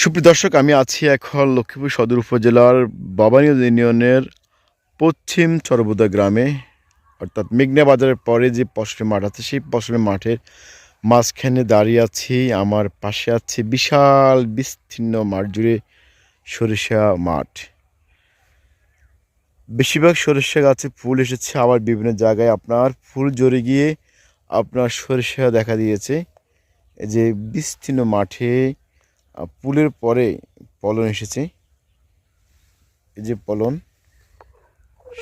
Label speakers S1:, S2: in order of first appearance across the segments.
S1: সুপ্রিয় দর্শক, আমি আছি এখন লক্ষ্মীপুর সদর উপজেলার বাবানী ইউনিয়নের পশ্চিম চরবুদা গ্রামে। অর্থাৎ মেঘনা বাজারের পরে যে ফসলের মাঠ আছে, সেই ফসলের মাঠের মাঝখানে দাঁড়িয়ে আছি। আমার পাশে আছে বিশাল, বিস্তীর্ণ, মাঠ জুড়ে সরিষা মাঠ। বেশিরভাগ সরিষা গাছে ফুল এসেছে, আবার বিভিন্ন জায়গায় আপনার ফুল জড়ে গিয়ে আপনার সরিষা দেখা দিয়েছে। যে বিস্তীর্ণ মাঠে পুলের পরে পলন এসেছে। এই যে পলন,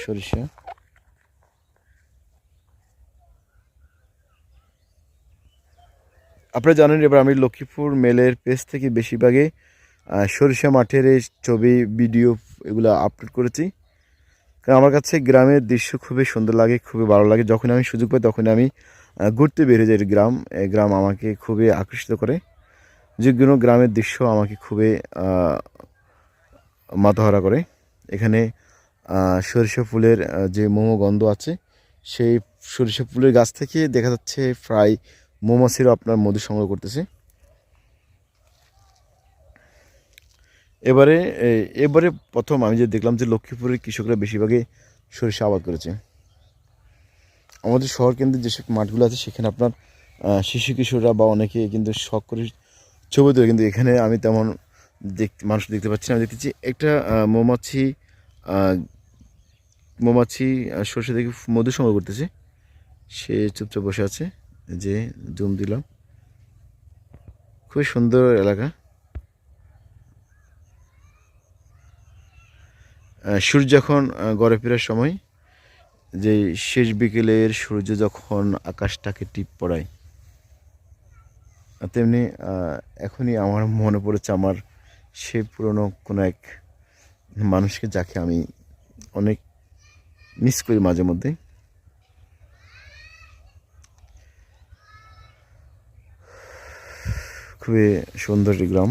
S1: সরিষা। আপনারা জানেন এবার আমি লক্ষ্মীপুর মেলের পেজ থেকে বেশিরভাগে সরিষা মাঠের এই ছবি, ভিডিও এগুলো আপলোড করেছি। কারণ আমার কাছে গ্রামের দৃশ্য খুবই সুন্দর লাগে, খুবই ভালো লাগে। যখন আমি সুযোগ পাই তখন আমি ঘুরতে বেরিয়ে যাই গ্রাম। এই গ্রাম আমাকে খুবই আকর্ষিত করে। যে কোনো গ্রামের দৃশ্য আমাকে খুবই মাথাহারা করে। এখানে সরিষা ফুলের যে মোমো গন্ধ আছে, সেই সরিষা ফুলের গাছ থেকে দেখা যাচ্ছে প্রায় মৌমাছিরও আপনার মধু সংগ্রহ করতেছে। এবারে এবারে প্রথম আমি যে দেখলাম যে লক্ষ্মীপুরের কৃষকরা বেশিরভাগই সরিষা আবাদ করেছে। আমাদের শহর কেন্দ্রে যেসব মাঠগুলো আছে, সেখানে আপনার শিশু কিশোররা বা অনেকে কিন্তু শখ করে ছবি তোলে, কিন্তু এখানে আমি তেমন দেখতে মানুষ দেখতে পাচ্ছি না। আমি দেখতেছি একটা মৌমাছি মৌমাছি সরষে থেকে মধু সংগ্রহ করতেছে। সে চুপচাপ বসে আছে, যে জুম দিলাম। খুবই সুন্দর এলাকা। সূর্য যখন গড়ে ফেরার সময়, যে শেষ বিকেলের সূর্য যখন আকাশটাকে টিপ পড়ায় তেমনি এখনই আমার মনে পড়েছে আমার সে পুরনো কোনো এক মানুষকে যাকে আমি অনেক মিস করি মাঝে মধ্যে। খুবই সুন্দর গ্রাম।